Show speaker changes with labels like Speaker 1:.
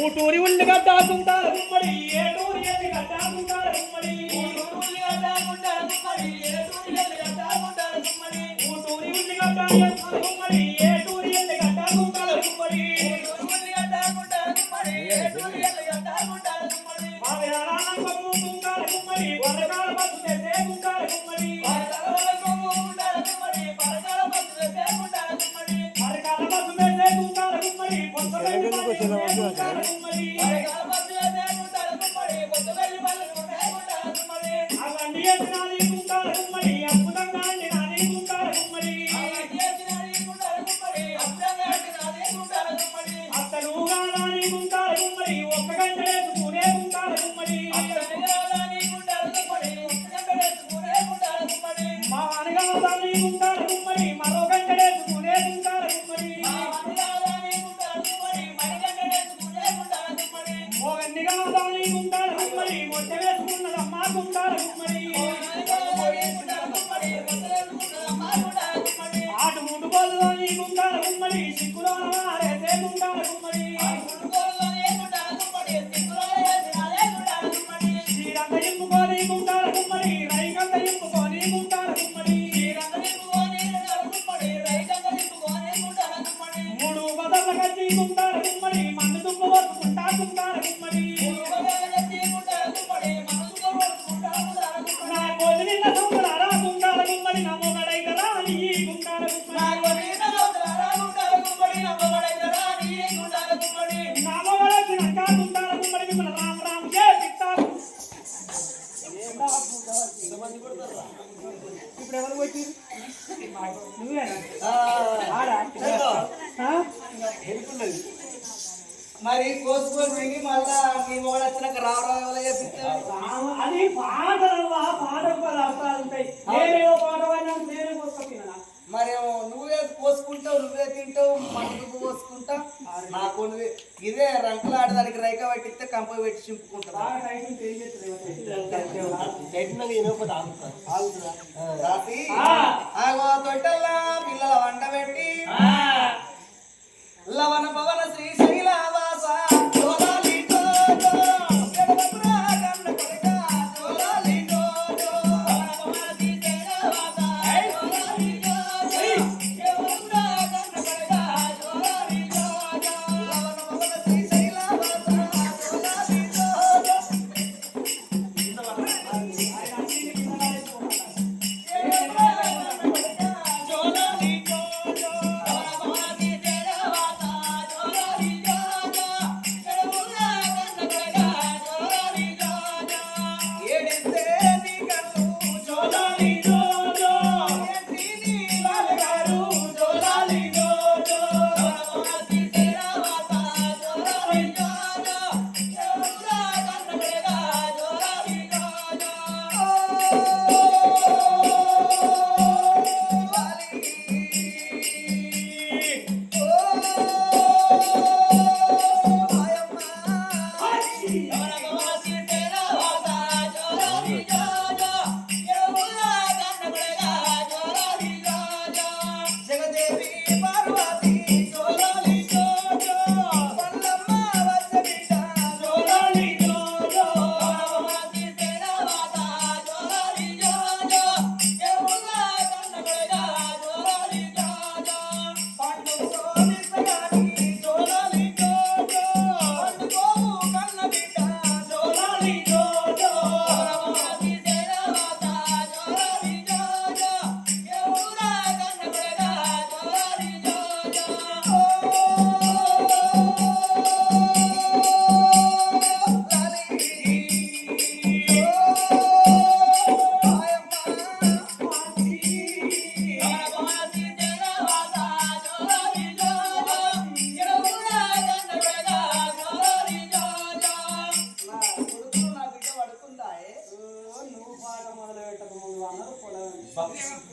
Speaker 1: ఊటూరి ఉల్లి గడ్డాకుంటార గుమ్మడి ఏటూరి గుమ్మడి. ఊటూరి ఉల్లి గడ్డాకుంటార గుమ్మడి get it. ఆటు ముడుకోలు గుమ్మడి సిక్కులో రేసే కుంటార గుమ్మడి శ్రీరంగ ఇంపుకొని కుంటార గుమ్మడి రైకంత ఇంపుకొని కుంటార గుమ్మడి. మూడు బదల కట్టి గుమ్మడి మన్ను దుమ్ము గుమ్మడి నా కొదిలిన
Speaker 2: మరి కోసుకొని మళ్ళా మీ మొగడు వచ్చినాక రావడం ఎవరో
Speaker 1: అది పాటలు పాటకు అర్థాలు ఉంటాయి నేనేదో పాట పడినా నేనే పోసుకొచ్చినా
Speaker 2: మరేమో కోసుకుంటావు నువ్వే తింటావు మట్టుకు కోసుకుంటా నాకు ఇదే రంకులు ఆడదానికి రైక పెట్టిస్తే కంప పెట్టి చింపుకుంటా తొట్టల్లా పిల్లల వంట పెట్టి లవణ పవన శ్రీశైల Box.